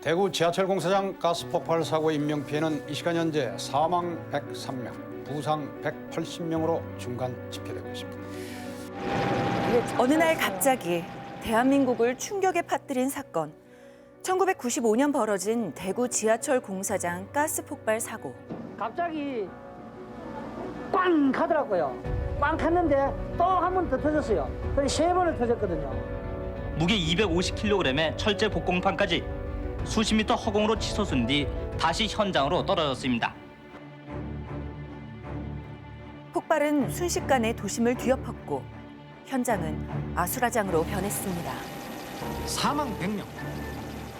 대구 지하철 공사장 가스 폭발 사고 인명 피해는 이 시간 현재 사망 103명, 부상 180명으로 중간 집계되고 있습니다. 어느 날 갑자기 대한민국을 충격에 빠뜨린 사건. 1995년 벌어진 대구 지하철 공사장 가스 폭발 사고. 갑자기 꽝 가더라고요. 꽝 갔는데 또 한 번 더 터졌어요. 그래서 세 번을 터졌거든요. 무게 250kg의 철제 복공판까지 수십 미터 허공으로 치솟은 뒤 다시 현장으로 떨어졌습니다. 폭발은 순식간에 도심을 뒤엎었고 현장은 아수라장으로 변했습니다. 사망 100명,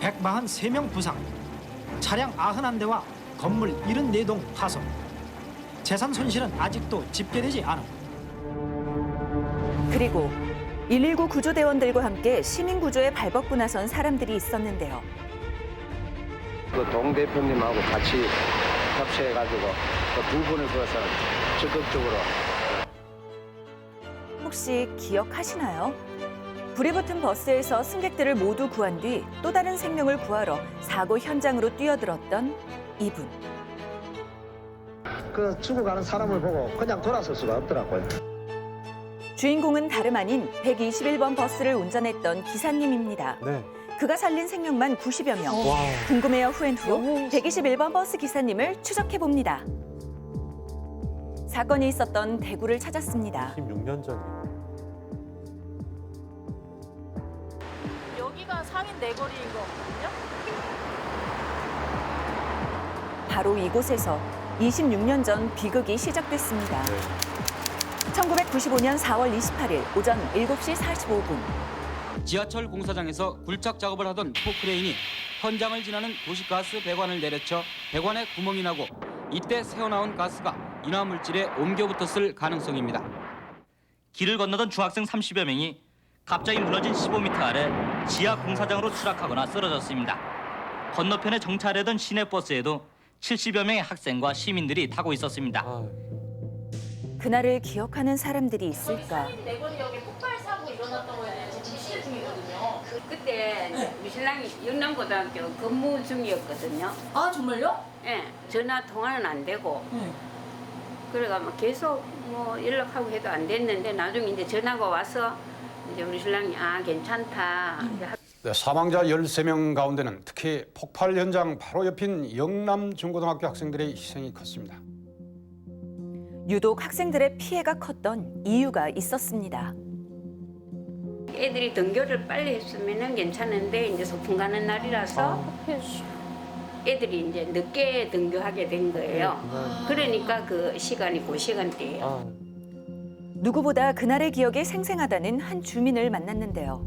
143명 부상, 차량 91대와 건물 74동 파손. 재산 손실은 아직도 집계되지 않음. 그리고 119 구조대원들과 함께 시민 구조에 발벗고 나선 사람들이 있었는데요. 그 동 대표님하고 같이 협조해가지고 그두 분을 그것을 적극적으로 혹시 기억하시나요? 불이 붙은 버스에서 승객들을 모두 구한 뒤 또 다른 생명을 구하러 사고 현장으로 뛰어들었던 이분. 그 죽어가는 사람을 보고 그냥 돌아설 수가 없더라고요. 주인공은 다름 아닌 121번 버스를 운전했던 기사님입니다. 그가 살린 생명만 90여 명. 궁금해요 후엔 후 121번 버스 기사님을 추적해 봅니다. 사건이 있었던 대구를 찾았습니다. 16년 전이에요. 여기가 상인 내거리인 거거든요. 바로 이곳에서 26년 전 비극이 시작됐습니다. 1995년 4월 28일 오전 7시 45분. 지하철 공사장에서 굴착 작업을 하던 포크레인이 현장을 지나는 도시가스 배관을 내려쳐 배관에 구멍이 나고 이때 새어나온 가스가 인화 물질에 옮겨 붙었을 가능성입니다. 길을 건너던 중학생 30여 명이 갑자기 무너진 15m 아래 지하 공사장으로 추락하거나 쓰러졌습니다. 건너편에 정차하려던 시내버스에도 70여 명의 학생과 시민들이 타고 있었습니다. 아, 그날을 기억하는 사람들이 있을까? 내거리역에 폭발 사고 일어났던 지시 그때 우리 신랑이 영남고등학교 근무 중이었거든요. 아 정말요? 예, 전화 통화는 안 되고. 네. 그래가 막 계속 뭐 연락하고 해도 안 됐는데 나중에 이제 전화가 와서 이제 우리 신랑이 아 괜찮다. 네, 사망자 13명 가운데는 특히 폭발 현장 바로 옆인 영남 중고등학교 학생들의 희생이 컸습니다. 유독 학생들의 피해가 컸던 이유가 있었습니다. 애들이 등교를 빨리 했으면은 괜찮은데 이제 소풍 가는 날이라서 애들이 이제 늦게 등교하게 된 거예요. 그러니까 그 시간이 그 시간대예요. 아, 누구보다 그날의 기억이 생생하다는 한 주민을 만났는데요.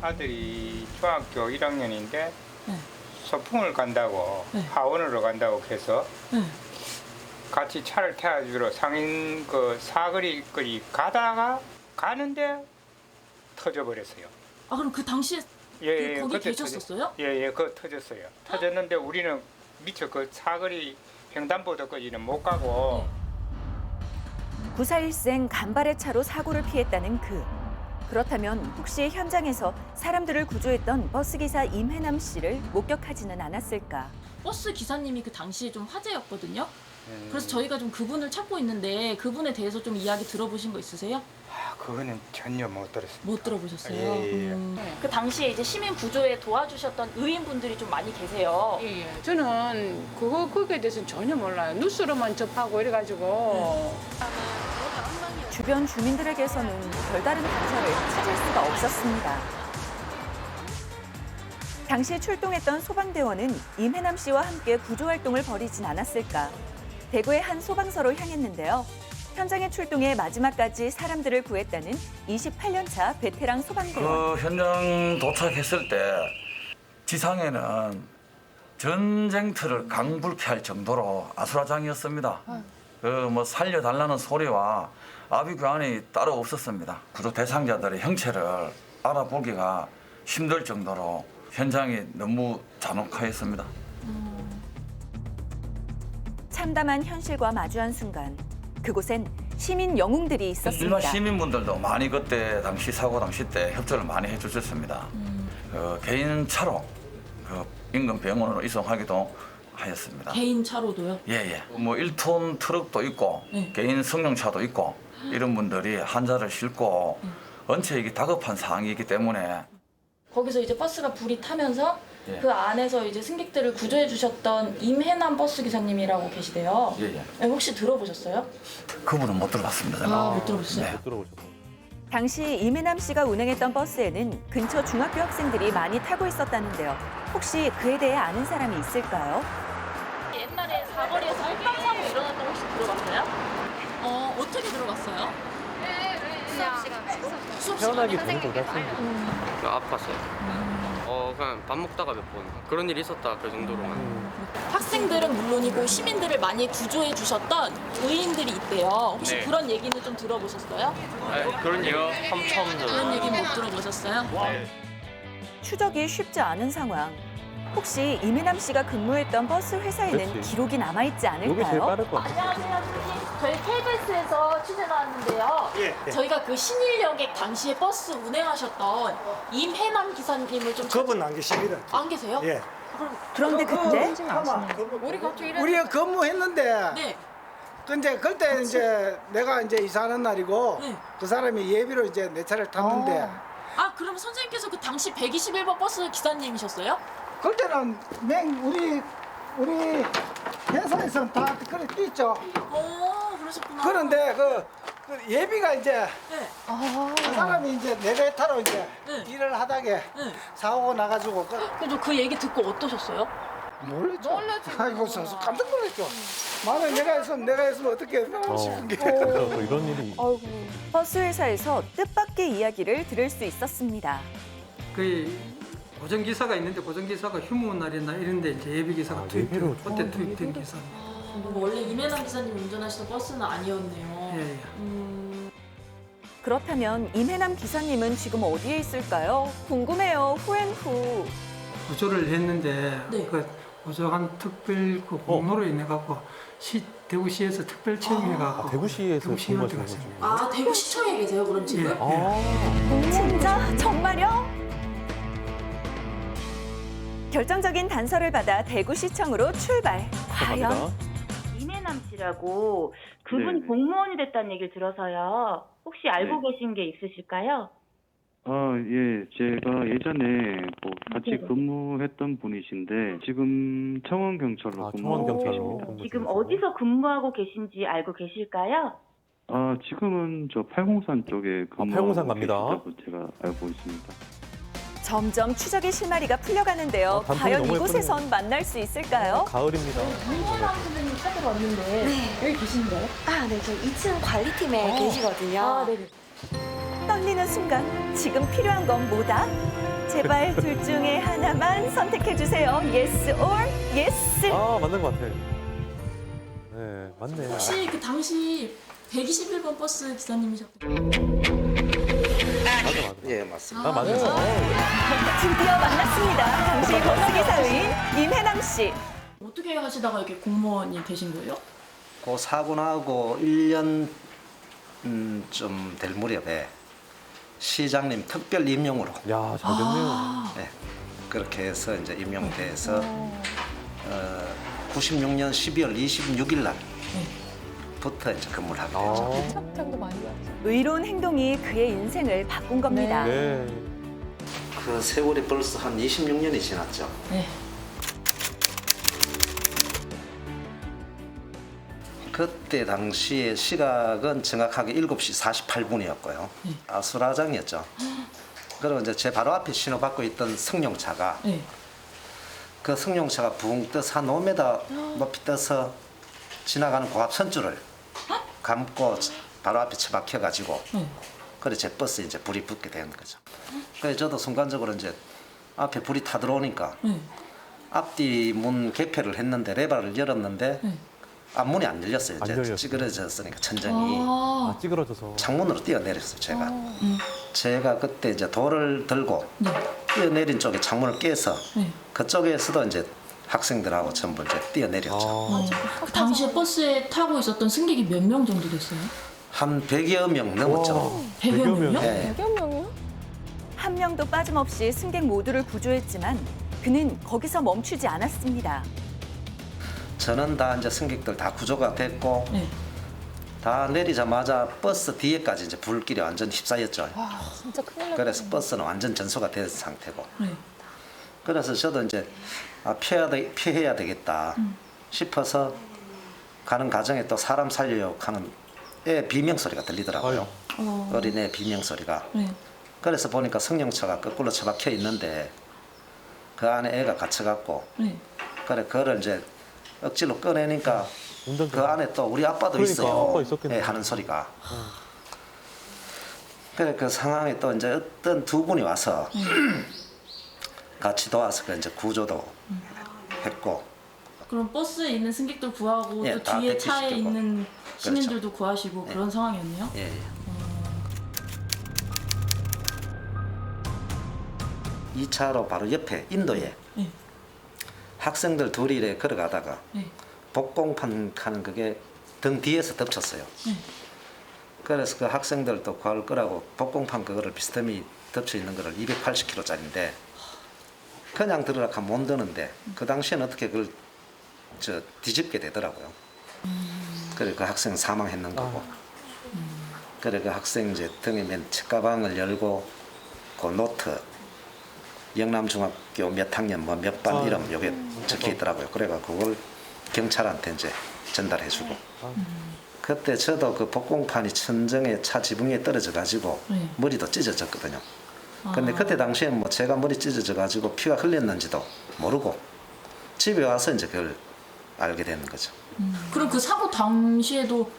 아들이 중학교 1학년인데 소풍을 간다고 하원으로 간다고 해서 같이 차를 태워주러 상인 그 사거리 거리 가다가 가는데 터져버렸어요. 아 그럼 그 당시에 예, 그- 거기 그때 계셨었어요? 터졌- 예, 예, 그 터졌어요. 터졌는데 우리는 미처 그 사거리 횡단보도까지는 못 가고 구사일생 간발의 차로 사고를 피했다는 그. 그렇다면 혹시 현장에서 사람들을 구조했던 버스기사 임혜남 씨를 목격하지는 않았을까? 버스 기사님이 그 당시에 좀 화제였거든요. 예, 그래서 저희가 좀 그분을 찾고 있는데 그분에 대해서 좀 이야기 들어보신 거 있으세요? 아, 그거는 전혀 못 들었어요. 못 들어보셨어요? 예, 예. 음. 그 당시에 이제 시민 구조에 도와주셨던 의인분들이 좀 많이 계세요. 예, 예. 저는 그거 거기에 대해서는 전혀 몰라요. 뉴스로만 접하고 이래가지고 주변 주민들에게서는 별다른 단서를 찾을 수가 없었습니다. 당시 출동했던 소방대원은 임혜남 씨와 함께 구조 활동을 벌이진 않았을까. 대구의 한 소방서로 향했는데요. 현장에 출동해 마지막까지 사람들을 구했다는 28년 차 베테랑 소방대원. 그 현장 도착했을 때 지상에는 전쟁터를 강불피할 정도로 아수라장이었습니다. 그 뭐 살려달라는 소리와 아비규환이 따로 없었습니다. 구조 대상자들의 형체를 알아보기가 힘들 정도로 현장이 너무 잔혹하였습니다. 참담한 현실과 마주한 순간 그곳엔 시민 영웅들이 일반 있었습니다. 시민분들도 많이 그때 당시 사고 당시 때 협조를 많이 해주셨습니다. 그 개인 차로 그 인근 병원으로 이송하기도 하였습니다. 개인 차로도요? 예예. 뭐 1톤 트럭도 있고 네. 개인 승용차도 있고 이런 분들이 환자를 싣고 원체 이게 다급한 상황이기 때문에 거기서 이제 버스가 불이 타면서 예. 그 안에서 이제 승객들을 구조해 주셨던 임해남 버스 기사님이라고 계시대요. 예 예. 네, 혹시 들어보셨어요? 그분은 못 들어봤습니다. 제가. 아, 못 들어보셨어요? 네. 당시 이매남 씨가 운행했던 버스에는 근처 중학교 학생들이 많이 타고 있었다는데요. 혹시 그에 대해 아는 사람이 있을까요? 옛날에 사거리에서 헬빵사고 일어났던 거 혹시 들어봤어요? 어, 어떻게 들어봤어요? 수업 시간에. 수업 시간에? 그 아팠어요. 어 그냥 밥 먹다가 몇 번 그런 일이 있었다 그 정도로만. 학생들은 물론이고 시민들을 많이 구조해 주셨던 의인들이 있대요. 혹시 네. 그런 얘기는 좀 들어보셨어요? 아, 그런 얘기 처음 처음 그런 들어요. 얘기는 못 들어보셨어요? 추적이 쉽지 않은 상황. 혹시 이매남 씨가 근무했던 버스 회사에는 그렇지. 기록이 남아있지 않을까요? 것 안녕하세요, 선생님. 저희 KBS에서 취재 나왔는데요. 예, 저희가 그 신일역에 당시에 버스 운행하셨던 임해남 기사님을 좀 그분 안 계십니다. 안 계세요? 예. 그런데 그때 우리 갑자기 이래. 우리가 근무했는데 네. 근데 그때 이제 내가 이제 이사하는 날이고 네. 그 사람이 예비로 이제 내 차를 탔는데 아, 그럼 선생님께서 그 당시 121번 버스 기사님이셨어요? 그때는 맹 우리 우리 회사에서는 다 그래 뛰죠. 어, 그러셨구나. 그런데 그, 그 예비가 이제 네. 그 사람이 이제 내배 타러 이제 네. 일을 하다게 네. 사고가 나가지고 그, 그래도 그 얘기 듣고 어떠셨어요? 놀랬죠. 아이고 저, 저 깜짝 놀랐죠. 만약 내가 했으면 내가 했으면 어떻게 했나 싶은 게. 또 이런 일이 버스 회사에서 뜻밖의 이야기를 들을 수 있었습니다. 그 고정 기사가 있는데 고정 기사가 휴무 날이나 이런데 이제 예비 기사가 투입 예비로 그때 투입된 기사. 뭐 원래 임해남 기사님 운전하시던 버스는 아니었네요. 예, 예. 음, 그렇다면 임해남 기사님은 지금 어디에 있을까요? 궁금해요. 후엔 후. 구조를 했는데 네. 그 구조한 특별 그 공로로 인해 갖고 시 대구시에서 특별 채용해 갖고 아, 대구시에서 대구시한테 근무하시는 갔습니다. 아, 대구 시청에 계세요, 그럼 지금? 예. 아, 진짜? 정말요? 결정적인 단서를 받아 대구시청으로 출발. 과연 감사합니다. 임해남 씨라고 그분 네. 공무원이 됐다는 얘기를 들어서요. 혹시 알고 계신 게 있으실까요? 아, 예, 제가 예전에 뭐 같이 네. 근무했던 분이신데 지금 청원경찰로 아, 근무하고 청원경찰로. 계십니다. 근무 지금? 어디서 근무하고 계신지 알고 계실까요? 아, 지금은 저 팔공산 쪽에 근무하고 팔공산 갑니다. 계시다고 제가 알고 있습니다. 점점 추적의 실마리가 풀려가는데요. 아, 과연 너무 이곳에선 만날 수 있을까요? 가을입니다. 임해남 선생님 찾으러 왔는데 여기 계신가요? 아, 네, 저 2층 관리팀에 어. 계시거든요. 아, 네네. 떨리는 순간 지금 필요한 건 뭐다? 제발 둘 중에 하나만 선택해 주세요. Yes or yes. 아, 맞는 것 같아. 네, 맞네. 혹시 그 당시 121번 버스 기사님이셨던 맞아, 맞아. 예, 맞습니다. 아, 맞네. 드디어 만났습니다. 당시 버스기사의 임혜남 씨. 어떻게 하시다가 이렇게 공무원이 되신 거예요? 그 사고 나고 1년 음, 좀될 무렵에 시장님 특별 임용으로 야, 잘 됐네요. 네, 그렇게 해서 이제 임용돼서 어, 96년 12월 26일 날 부터 이제 근무를 하게 됐죠. 아, 의로운 행동이 그의 인생을 바꾼 겁니다. 네. 그 세월이 벌써 한 26년이 지났죠. 네. 그때 당시에 시각은 정확하게 7시 48분이었고요. 아수라장이었죠. 그리고 이제 제 바로 앞에 신호받고 있던 승용차가 네. 그 승용차가 붕 떠서 한 5m 높이 떠서 지나가는 고압 선줄을 감고 바로 앞에 처박혀가지고 네. 그래 제 버스에 이제 불이 붙게 된 거죠. 그래서 저도 순간적으로 이제 앞에 불이 타 들어오니까 네. 앞뒤 문 개폐를 했는데 레바를 열었는데 네. 앞문이 안 열렸어요. 안 이제 열렸어요. 찌그러졌으니까 천장이 아, 아, 찌그러져서. 창문으로 뛰어내렸어요. 제가 음. 제가 그때 이제 돌을 들고 네. 뛰어내린 쪽에 창문을 깨서 네. 그쪽에서도 이제 학생들하고 전부 이제 뛰어내렸죠. 아, 그 당시에 버스에 타고 있었던 승객이 몇 명 정도 됐어요? 한 100여 명 넘었죠. 100여 명이요? 네. 한 명도 빠짐없이 승객 모두를 구조했지만 그는 거기서 멈추지 않았습니다. 저는 다 이제 승객들 다 구조가 됐고 네. 다 내리자마자 버스 뒤에까지 이제 불길이 완전 휩싸였죠. 와, 진짜 큰일 났 그래서 버스는 완전 전소가 된 상태고. 네. 그래서 저도 이제 아, 피해야, 되, 피해야 되겠다 음. 싶어서 가는 과정에 또 사람 살려요 하는 애 비명 소리가 들리더라고요. 어. 어린애 비명 소리가. 네. 그래서 보니까 승용차가 거꾸로 처박혀 있는데 그 안에 애가 갇혀갖고 네. 그래 그거를 이제 억지로 꺼내니까 그 안에 또 우리 아빠도 그러니까 있어요. 아빠 있었겠네. 하는 소리가. 그래 그 상황에 또 이제 어떤 두 분이 와서 같이 도와서 그 이제 구조도 했고 그럼 버스에 있는 승객들 구하고 예, 또 다 뒤에 차에 대피시키고. 있는 시민들도 구하시고 예. 그런 상황이었네요. 예, 예. 이 차로 바로 옆에 인도에 예. 학생들 둘이 이래 걸어가다가 네. 복공판 하는 그게 등 뒤에서 덮쳤어요. 네. 그래서 그 학생들도 구할 거라고 복공판 그거를 비스듬히 덮쳐 있는 거를 280kg짜리인데 그냥 들으라 하면 못 드는데 그 당시에는 어떻게 그걸 저 뒤집게 되더라고요. 그래 그 학생 사망했는 거고. 그래 그 학생 이제 등에 맨 책가방을 열고 그 노트 영남중학교 몇 학년 뭐 몇반 아. 이름 요게 적혀 있더라고요. 그래가 그걸 경찰한테 이제 전달해주고. 그때 저도 그 복공판이 천정에 차 지붕에 떨어져 가지고 네. 머리도 찢어졌거든요. 근데 아. 그때 당시에는 뭐 제가 머리 찢어져 가지고 피가 흘렸는지도 모르고 집에 와서 이제 그걸 알게 되는 거죠. 그럼 그 사고 당시에도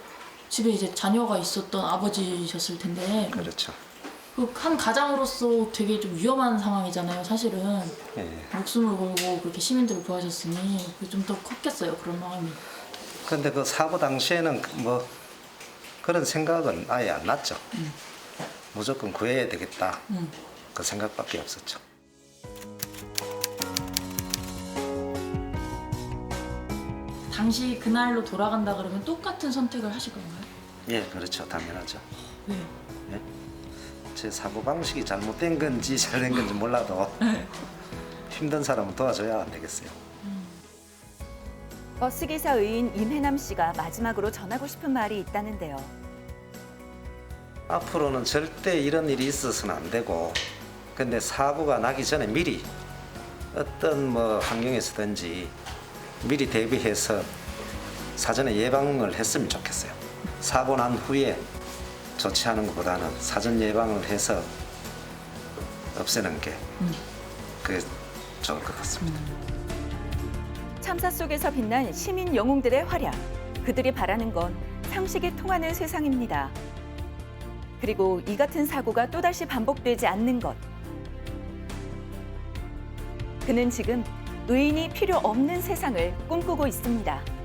집에 이제 자녀가 있었던 아버지셨을 텐데 그렇죠. 그 한 가장으로서 되게 좀 위험한 상황이잖아요. 사실은 예. 목숨을 걸고 그렇게 시민들을 구하셨으니 좀 더 컸겠어요. 그런 마음이. 근데 그 사고 당시에는 뭐 그런 생각은 아예 안 났죠. 무조건 구해야 되겠다. 음. 그 생각밖에 없었죠. 당시 그날로 돌아간다 그러면 똑같은 선택을 하실 건가요? 예, 그렇죠. 당연하죠. 네. 예? 제 사고 방식이 잘못된 건지 잘된 건지 몰라도 힘든 사람은 도와줘야 안 되겠어요. 버스기사 의인 임혜남 씨가 마지막으로 전하고 싶은 말이 있다는데요. 앞으로는 절대 이런 일이 있어서는 안 되고 근데 사고가 나기 전에 미리 어떤 뭐 환경에서든지 미리 대비해서 사전에 예방을 했으면 좋겠어요. 사고 난 후에 조치하는 것보다는 사전 예방을 해서 없애는 게 그게 좋을 것 같습니다. 참사 속에서 빛난 시민 영웅들의 활약. 그들이 바라는 건 상식이 통하는 세상입니다. 그리고 이 같은 사고가 또다시 반복되지 않는 것. 그는 지금 의인이 필요 없는 세상을 꿈꾸고 있습니다.